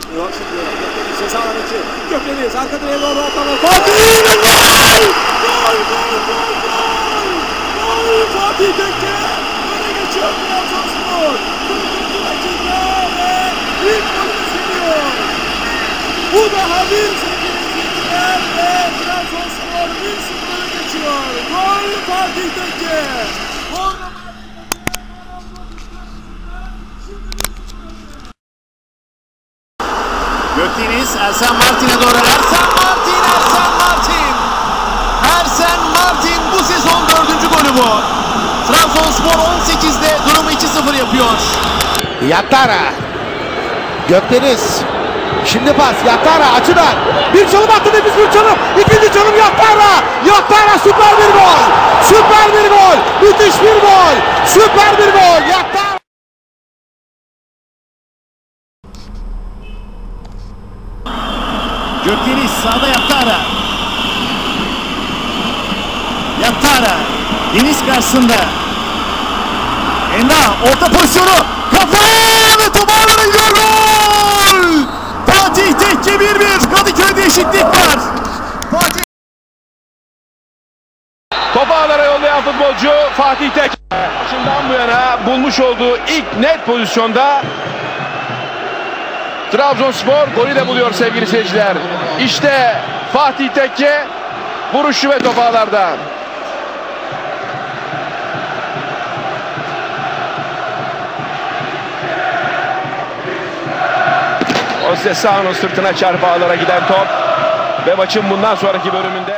çıkmıyor. Şimdi Gökdeniz ceza alanı. Gökdeniz arka direğe doğru atlama. Fatih! Gol! Gol! Gol! Gol! Gol! Gol! Fatih Tekke! Öne geçiyor Trabzonspor. 44 dakika ve ilk golümüz geliyor. Bu daha bir sevgili izleyiciler ve Trabzonspor 1-0 öne geçiyor. Gol Fatih Tekke. Gökdeniz Ersen Martin'e doğru. Ersen Martin, Ersen Martin. Ersen Martin bu sezon dördüncü golü bu. Trabzonspor 18'de durumu 2-0 yapıyor. Yatara. Gökdeniz. Şimdi pas. Yatara açıdan. Bir çalım attı nefis bir çalım. İkinci çalım Yatara. Yatara süper bir gol. Süper bir gol. Müthiş bir gol. Süper bir gol. Yatara. Gökdeniz sağda Yattara. Yattara. Deniz karşısında. Emrah orta pozisyonu. Kafa ve top ağlara gidiyor gol. Fatih Tekke 1-1. Kadıköy'de eşitlik var. Fatih Topu futbolcu Fatih Tek. Başından bu yana bulmuş olduğu ilk net pozisyonda Trabzonspor golü de buluyor sevgili seyirciler. İşte Fatih Tekke vuruşu ve top ağlarda. Osesano sırtına çarpı ağlara giden top ve maçın bundan sonraki bölümünde